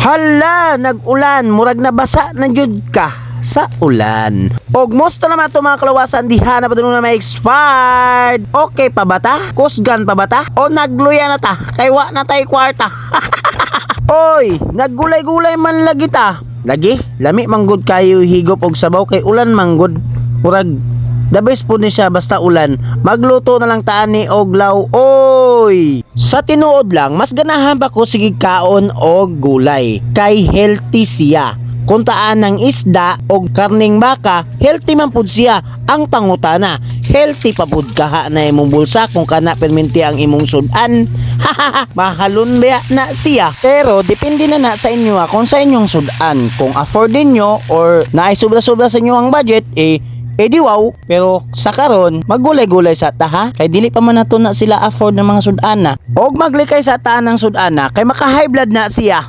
Hala, nag-ulan, murag na basa na jud ka sa ulan. Og musta naman to mga kalawasan diha na padulong na may expired. Okay pa ba ta? Kusgan pa ba ta? O nagluya na ta? Kay wa na tay kwarta. Oy, naggulay-gulay man lagi ta. Lagi, lami manggod kayo higop og sabaw kay ulan manggod. Murag The best po ni siya basta ulan. Magluto na lang taan ni Oglaw. Oy! Sa tinuod lang, mas ganahan ba ko sige kaon o gulay. Kay healthy siya. Kung taan ng isda o karning baka, healthy man pud siya. Ang pangutana, healthy pa pud kaha na imong bulsa kung kana perminti ang imong sudan. Mahalon ba na siya. Pero depende na na sa inyo ah, kung sa inyong sudan. Kung afford ninyo or naay sobra-sobra sa inyo ang budget, eh eh di wow, pero sa karon magulay-gulay sa ta ha. Kay dili pa man nato na sila afford ng mga sudana. Og maglikay sa taan ng sudana kay maka-high blood na siya.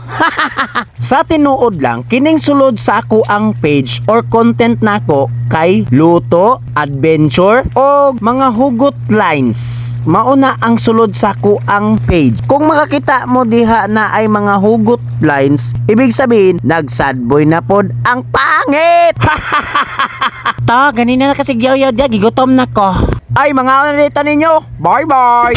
sa tinuod lang, kining sulod sa ako ang page or content nako kay luto, adventure o mga hugot lines. Mauna ang sulod sa ako ang page. Kung makakita mo diha na ay mga hugot lines, ibig sabihin nag-sad boy na pod ang pangit. Diba? to, ganina na kasi yoyo dia, gigutom na ko. Ay, mga ano ninyo, bye bye!